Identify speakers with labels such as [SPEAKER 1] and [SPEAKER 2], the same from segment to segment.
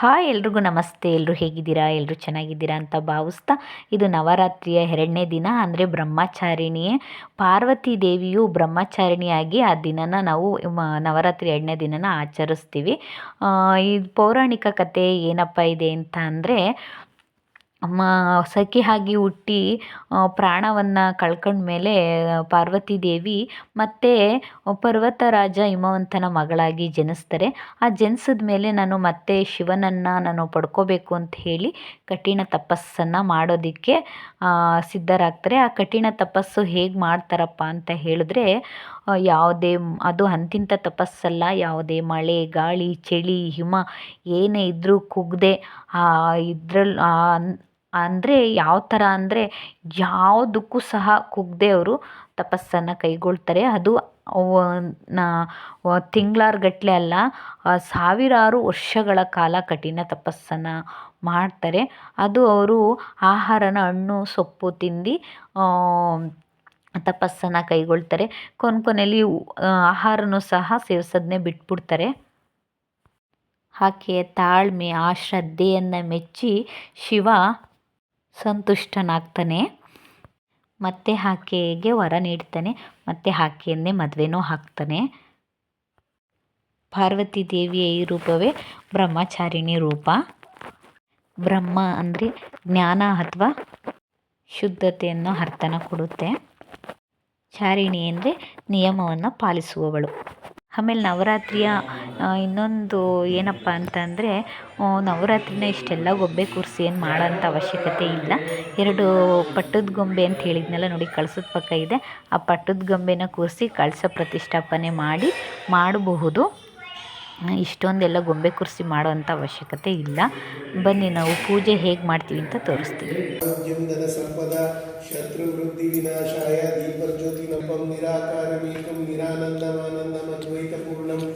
[SPEAKER 1] Hi ಎಲ್ರಿಗೂ ನಮಸ್ತೆ. ಎಲ್ಲರೂ ಹೇಗಿದ್ದೀರಾ? ಎಲ್ಲರೂ ಚೆನ್ನಾಗಿದ್ದೀರಾ ಅಂತ ಭಾವಿಸ್ತಾ ಇದು ನವರಾತ್ರಿಯ ಎರಡನೇ ದಿನ ಅಂದರೆ ಬ್ರಹ್ಮಚಾರಿಣಿಯೇ. ಪಾರ್ವತಿ ದೇವಿಯು ಬ್ರಹ್ಮಚಾರಿಣಿಯಾಗಿ ಆ ದಿನನ ನಾವು ನವರಾತ್ರಿ ಎರಡನೇ ದಿನನ ಆಚರಿಸ್ತೀವಿ. ಈ ಪೌರಾಣಿಕ ಕಥೆ ಏನಪ್ಪ ಇದೆ ಅಂತ ಅಂದರೆ ಮ ಆಗಿ ಹುಟ್ಟಿ ಪ್ರಾಣವನ್ನು ಕಳ್ಕೊಂಡ್ಮೇಲೆ ಪಾರ್ವತಿ ದೇವಿ ಮತ್ತೆ ಪರ್ವತರಾಜ ಹಿಮವಂತನ ಮಗಳಾಗಿ ಜನಿಸ್ತಾರೆ. ಆ ಜನಿಸಿದ ಮೇಲೆ ನಾನು ಮತ್ತೆ ಶಿವನನ್ನು ನಾನು ಪಡ್ಕೋಬೇಕು ಅಂತ ಹೇಳಿ ಕಠಿಣ ತಪಸ್ಸನ್ನು ಮಾಡೋದಕ್ಕೆ ಸಿದ್ಧರಾಗ್ತಾರೆ. ಆ ಕಠಿಣ ತಪಸ್ಸು ಹೇಗೆ ಮಾಡ್ತಾರಪ್ಪ ಅಂತ ಹೇಳಿದ್ರೆ ಯಾವುದೇ, ಅದು ಅಂತಿಂಥ ತಪಸ್ಸಲ್ಲ. ಯಾವುದೇ ಮಳೆ, ಗಾಳಿ, ಚಳಿ, ಹಿಮ ಏನೇ ಇದ್ದರೂ ಆ ಇದ್ರಲ್ಲಿ ಅಂದರೆ ಯಾವ ಥರ ಅಂದರೆ ಯಾವುದಕ್ಕೂ ಸಹ ಕುಗ್ಗದೆ ಅವರು ತಪಸ್ಸನ್ನು ಕೈಗೊಳ್ತಾರೆ. ಅದು ತಿಂಗ್ಳಾನುಗಟ್ಲೆ ಅಲ್ಲ ಸಾವಿರಾರು ವರ್ಷಗಳ ಕಾಲ ಕಠಿಣ ತಪಸ್ಸನ್ನು ಮಾಡ್ತಾರೆ. ಅದು ಅವರು ಆಹಾರನ, ಹಣ್ಣು, ಸೊಪ್ಪು ತಿಂದು ತಪಸ್ಸನ್ನು ಕೈಗೊಳ್ತಾರೆ. ಕೊನೆ ಕೊನೆಯಲ್ಲಿ ಆಹಾರನೂ ಸಹ ಸೇವಿಸೋದನ್ನೇ ಬಿಟ್ಬಿಡ್ತಾರೆ. ಆಕೆಯ ತಾಳ್ಮೆ, ಆ ಶ್ರದ್ಧೆಯನ್ನು ಮೆಚ್ಚಿ ಶಿವ ಸಂತುಷ್ಟನಾಗ್ತಾನೆ. ಮತ್ತೆ ಆಕೆಗೆ ವರ ನೀಡ್ತಾನೆ. ಮತ್ತೆ ಆಕೆಯನ್ನೇ ಮದುವೆನೂ ಹಾಕ್ತಾನೆ. ಪಾರ್ವತಿ ದೇವಿಯ ಈ ರೂಪವೇ ಬ್ರಹ್ಮಚಾರಿಣಿ ರೂಪ. ಬ್ರಹ್ಮ ಅಂದರೆ ಜ್ಞಾನ ಅಥವಾ ಶುದ್ಧತೆಯನ್ನು ಅರ್ಥನ ಕೊಡುತ್ತೆ. ಚಾರಿಣಿ ಅಂದರೆ ನಿಯಮವನ್ನು ಪಾಲಿಸುವವಳು. ಆಮೇಲೆ ನವರಾತ್ರಿಯ ಇನ್ನೊಂದು ಏನಪ್ಪ ಅಂತಂದರೆ ನವರಾತ್ರಿನ ಇಷ್ಟೆಲ್ಲ ಗೊಂಬೆ ಕೂರಿಸಿ ಏನು ಮಾಡೋಂಥ ಅವಶ್ಯಕತೆ ಇಲ್ಲ. ಎರಡು ಪಟ್ಟದ ಗೊಂಬೆ ಅಂತ ಹೇಳಿದ್ನಲ್ಲ ನೋಡಿ, ಕಳಸದ ಪಕ್ಕ ಇದೆ. ಆ ಪಟ್ಟದ ಗೊಂಬೆನ ಕೂರಿಸಿ ಕಳಸ ಪ್ರತಿಷ್ಠಾಪನೆ ಮಾಡಿ ಮಾಡಬಹುದು. ಇಷ್ಟೊಂದೆಲ್ಲ ಗೊಂಬೆ ಕುರಿಸಿ ಮಾಡುವಂಥ ಅವಶ್ಯಕತೆ ಇಲ್ಲ. ಬನ್ನಿ ನಾವು ಪೂಜೆ ಹೇಗೆ ಮಾಡ್ತೀವಿ ಅಂತ ತೋರಿಸ್ತೀವಿ.
[SPEAKER 2] ಸಂಪದ ನಪಂ ಅದ್ವೈತಪೂರ್ಣಂ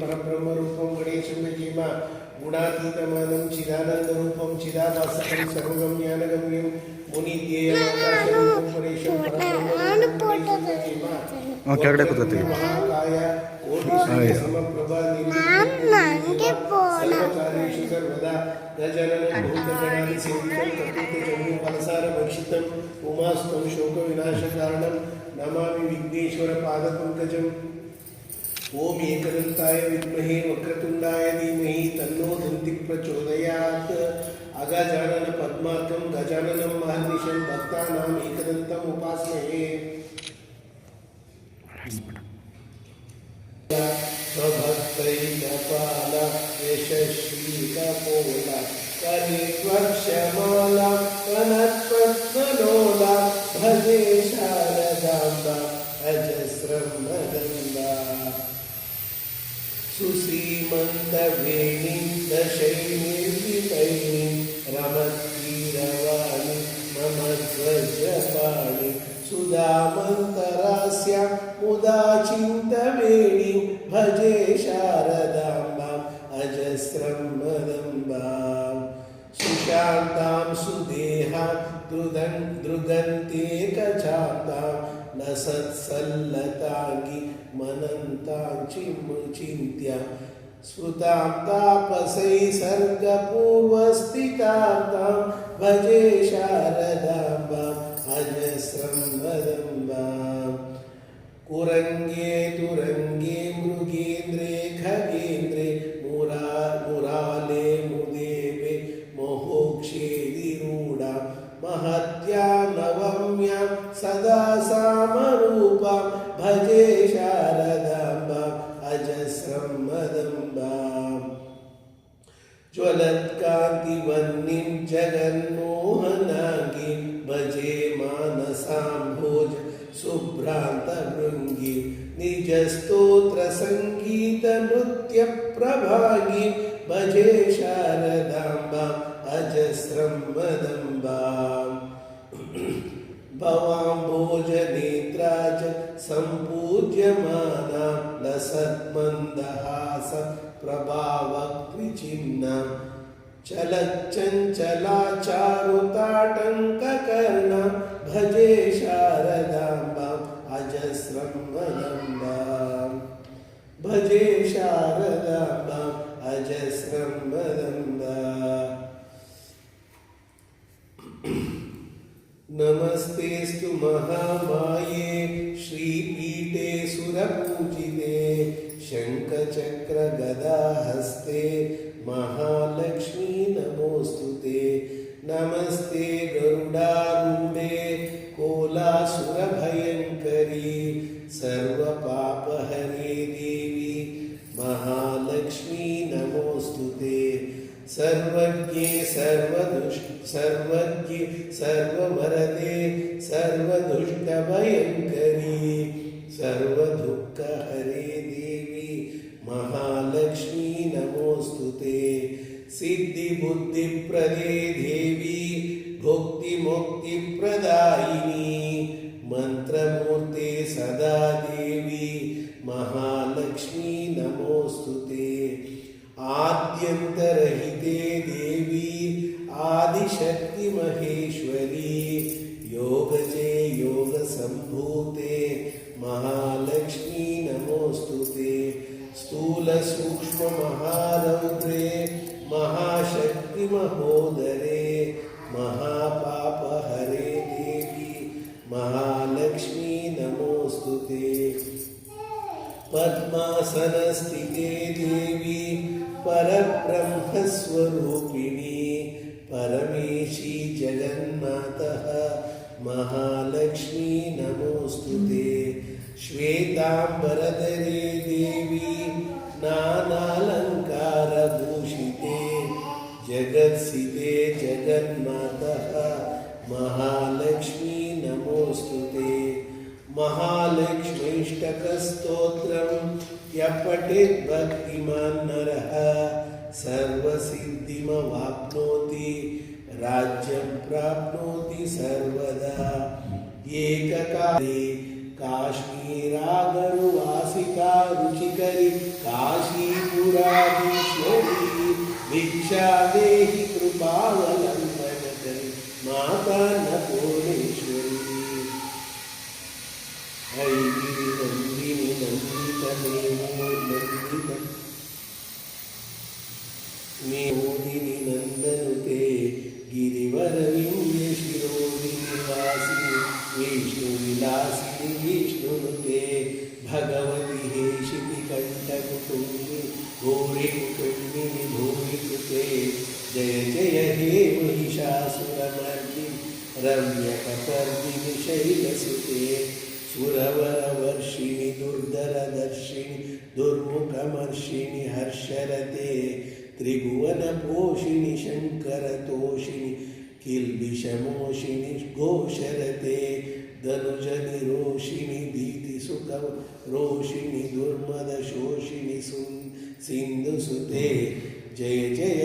[SPEAKER 2] ಪರಬ್ರಹ್ಮ ರೂಪಂ ಗುಣಾತೀತಮಾನಂ ಚಿದಾನಂದ ರೂಪಂ ಚಿದಾಭಾಸಕಂ ಸರ್ವಗಮ್ಯಾನಗಮ್ಯಂ ಮುನಿಧ್ಯೇಯಂ ಪರೇಶಂ ರೂಪಂ
[SPEAKER 3] ಕೆಳಗಡೆ ಕೂತ್ಕೊತೀವಿ
[SPEAKER 2] ಮಹಾಕಾಯ ಕೋಟಿ ಸಮಪ್ರಭಾ ಸರ್ವಕಾರ್ಯೇಷು ಸರ್ವದಾ ಗಜನನ ಭೂತಗಣಾದಿ ಸೇವಿತಂ ಕಪೀತ ಜಂಬೂ ಫಲಸಾರ ಭಕ್ಷಿತಂ ಉಮಾಸ್ತಂ ಶೋಕ ವಿನಾಶ ಕಾರಣಂ ನಮಾಮಿ ವಿಘ್ನೇಶ್ವರ ಪಾದಪಂಕಜಂ ಓಂ ಏಕದಂತಾಯ ವಿದ್ಮಹೇ ವಕ್ರತುಂಡಾಯ ಧೀಮಹಿ ತನ್ನೋ ದಂತಿ ಪ್ರಚೋದಯಾತ್ ಅಗಜಾನನ ಪದ್ಮಾರ್ಕಂ ಗಜಾನನಂ ಮಹರ್ನಿಶಂ ಭಕ್ತಾನಾಂ ಏಕದಂತಂ ಉಪಾಸ್ಮಹೇ अजस्रं मदम्बा सुसीमन्तवेणीं रमत्कीरवाणि मम ध्वजपाणि। सुधामन्तरास्य मुदा भजे शारदाम्बाम् अजस्रं मदम्बां सुशान्तां सुदेहां दृदन् दृगन्तेकचान्तां न सत्सल्लताङ्गि मनन्तां तापसै सर्गपूर्वस्थितां भजे शारदाम्बाम् குரங்கே துரங்கே अजस्रं वदम्बाम् भवाम्भोजनेत्रा च सम्पूज्यमाना लसन्मन्दहास प्रभावक्विचिन्ना चलच्चञ्चलाचारुताटङ्ककर्णा भजे गदा शङ्खचक्रगदाहस्ते महालक्ष्मी नमोऽस्तु ते। नमस्ते सिद्धिबुद्धिप्रदे देवी भुक्तिमुक्तिप्रदायिनी महाशक्तिमहोदरे महापापहरे देवी, महालक्ष्मी नमोऽस्तु ते। पद्मासनस्थिते देवी, परब्रह्मस्वरूपिणी, परमेशी जगन्मातः महालक्ष्मी नमोऽस्तु ते। श्वेताम्बरधरे महालक्ष्मी नमोऽस्तु ते। महालक्ष्मीष्टकस्तोत्रं यः पठेत् भक्तिमान् सर्वसिद्धिमवाप्नोति, राज्यं प्राप्नोति सर्वदा। एककाले काश्मीरागरुवासिका रुचिकरी भिक्षा देहि कृपावलम्बनकरी माता नकोलेश्वरी ऐगिरि नन्दिनि नन्दितमेवो नन्दितम् मेमोदिनि नन्दनुते गिरिवरविन्द्य शिरोदिनिवासिनि विष्णुविलासिनि विष्णुनुते भगवति रम्यकपर्दिनि शैलसुते सुरवरवर्षिणि दुर्धरदर्शिनि दुर्मुखमर्षिणि हर्षरते, त्रिभुवनपोषिणि शङ्करतोषिणि, किल्बिषमोषिणि घोषरते धनुजनिरोषिणि भीतिसुख रोषिणि दुर्मदशोषिणि सुन् सिन्धुसुते जय जय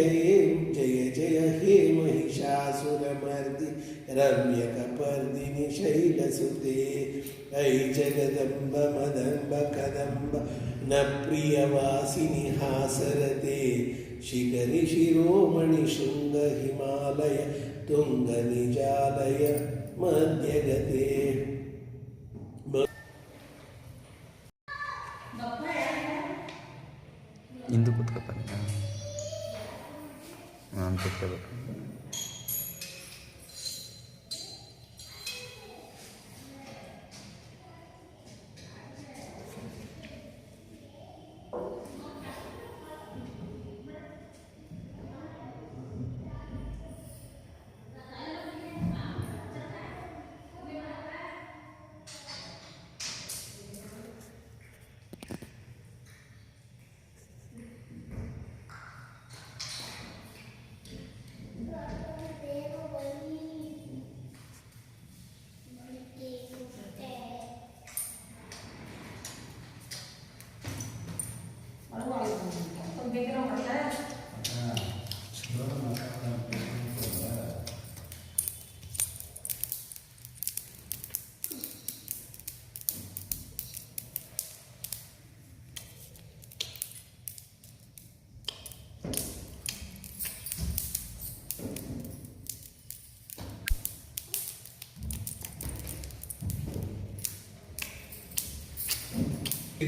[SPEAKER 2] जय जय हे महिषासुरमर्दि रम्यकपर्दिनि शैलसुते ऐ जगदम्ब, मदम्ब, कदम्ब, न प्रियवासिनि हासरते। शिखरि शिरोमणि, शृङ्ग तुङ्गनिजालय, मध्यगते।
[SPEAKER 3] っても。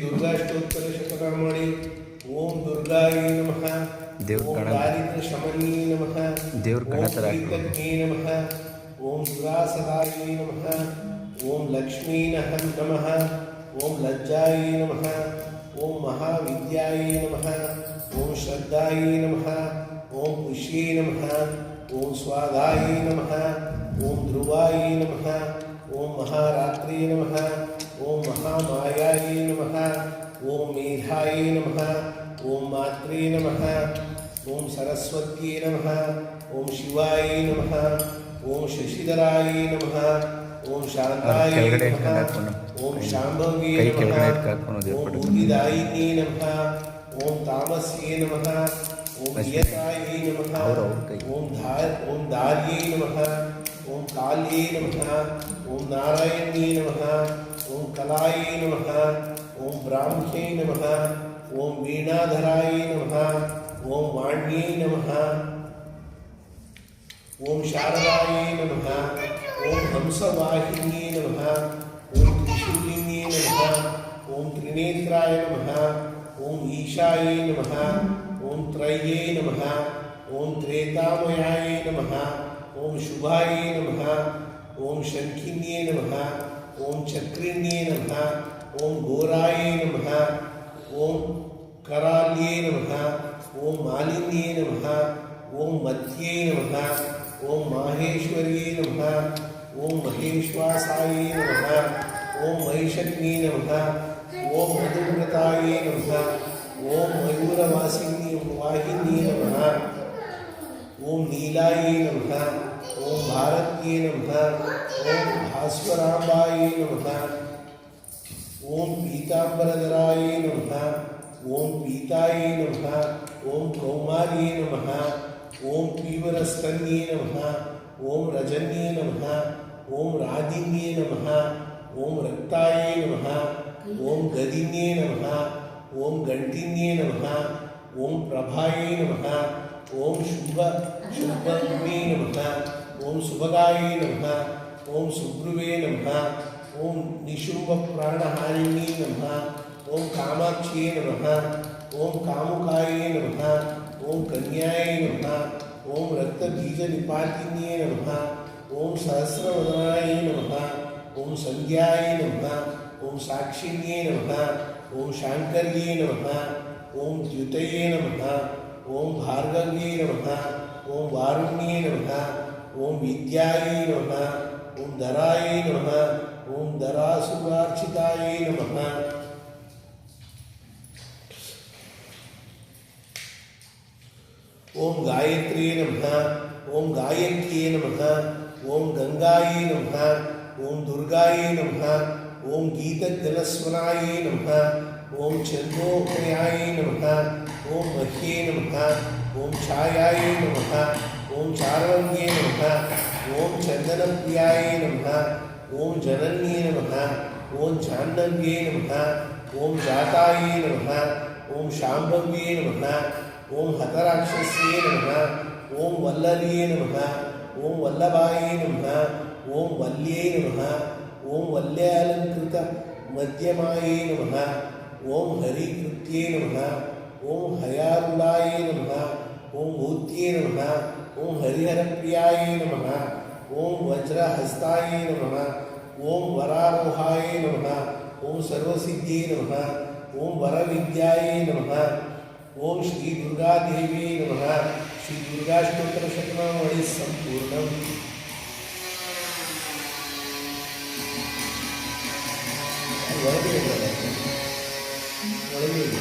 [SPEAKER 2] दुर्गाष्टोत्तर दुर्गाष्टोत्तरशतनामाणि ओम दुर्गाय नमः। देवर
[SPEAKER 3] कणा
[SPEAKER 2] दारिद्र शमनी नमः।
[SPEAKER 3] देवर
[SPEAKER 2] कणा नमः। ओम दुरासदाय नमः। ओम लक्ष्मी नहं नमः। ओम लज्जाय नमः। ओम महाविद्याय नमः। ओम श्रद्धाय नमः। ओम पुष्ये नमः। ओम स्वादाय नमः। ओम ध्रुवाय नमः। ओम महारात्रे नमः। ओम महामायाय नमः। ओम मेधाय नमः। ओम मात्रे नमः। ओम सरस्वत्यै नमः। ओम शिवाय नमः। ओम शशिधराय नमः।
[SPEAKER 3] ओम
[SPEAKER 2] शांताय
[SPEAKER 3] नमः।
[SPEAKER 2] ओम शांभव्ये
[SPEAKER 3] नमः।
[SPEAKER 2] ओम
[SPEAKER 3] बुद्धिदायिने नमः।
[SPEAKER 2] ओम
[SPEAKER 3] तामस्ये
[SPEAKER 2] नमः। ओम नियताय नमः। ओम धार ओम दार्ये
[SPEAKER 3] नमः। ओम काल्ये
[SPEAKER 2] नमः। ओम नारायण्ये नमः। ओम कलाय नम ओम ब्राह्मे नम ओम वीणाधराय नम ओम वाण्ये नम ओम शारदाय नम ओम हंसवाहिने नम ओम त्रिशूलिन्ये नम ओम त्रिनेत्राय नम ओम ईशाय नम ओम त्रये नम ओम त्रेतामयाय नम ओम शुभाय नम ओम शंखिन्ये नमः ஓம் சக்கரிண்யே நம ஓம் கோராயே நம ஓம் கரால்யே நம ஓம் மாலின்யே நம ஓம் மத்தியே நம ஓம் மாஹேஸ்வரியே நம ஓம் மகேஸ்வாசாயே நம ஓம் மகிஷக்னே நம ஓம் மதுவிரதாயே நம ஓம் மயூரவாசினி வாகினி நம ஓம் நீலாயே நம ॐ मयूरवासिन्ये वाहिन्ये नमः ॐ नीलायै नमः ॐ पीताम्बरधराय नमः ॐ पीताय नमः ॐ कौमार्ये नमः ॐ पीवरस्तन्ये नमः ॐ रजन्ये नमः ॐ रादिन्ये नमः ॐ रक्ताय नमः ॐ गदिन्ये नमः ॐ गण्टिन्ये नमः ॐ प्रभाय नमः ॐ शुभ शुभमे नमः ॐ सुभगाय नमः ॐ सुब्रुवे नमः ॐ निशुम्भप्राणहारिणे नम ॐ कामाक्ष्ये नम ॐ कामुकाय नम ॐ कन्याय नमः ॐ रक्तबीजनिपातिन्ये नम ॐ सहस्रवदनाय नम ॐ संध्याय नम ॐ साक्षिण्ये नम ॐ शाङ्कर्ये नम ॐ द्युतये नम ॐ भार्गव्ये नम ॐ वारुण्ये नमः ॐ विद्याय नम ॐ धराय नमः ॐ धरासुरार्चिताय नम। ॐ गायत्र्यै नम ॐ गायत्र्यै नम ॐ गङ्गायै नम ॐ दुर्गायै नम ॐ गीतजलस्वनायै नम ॐ चन्द्रोदयाय नम ॐ मह्ये नम ॐ छायाय नमः ॐ चारवण्ये नमः ॐ चन्दनप्रियाय नमः ॐ जनन्ये नमः ॐ जाह्नव्ये नमः ॐ जाताय नमः ॐ शाम्भव्ये नमः ॐ हतराक्षस्ये नमः ॐ वल्लर्ये नमः ॐ वल्लभाय नमः ॐ वल्ये नमः ॐ वल्यालङ्कृत मध्यमाये नमः ॐ हरिकृत्ये नमः ॐ हयारुलाय नमः ॐ भूत्ये नमः ॐ हरिहरप्रियाय नमः ॐ वज्रहस्ताय नमः ॐ वरारोहाय नमः ॐ सर्वसिद्ध्ये नमः ॐ वरविद्याय नमः ॐ श्रीदुर्गादेवी नमः श्रीदुर्गाष्टोत्तरशतनामणि सम्पूर्णम् ಒಳಗೆ ಇದ್ದಾರೆ. ಒಳಗೆ ಇದೆ.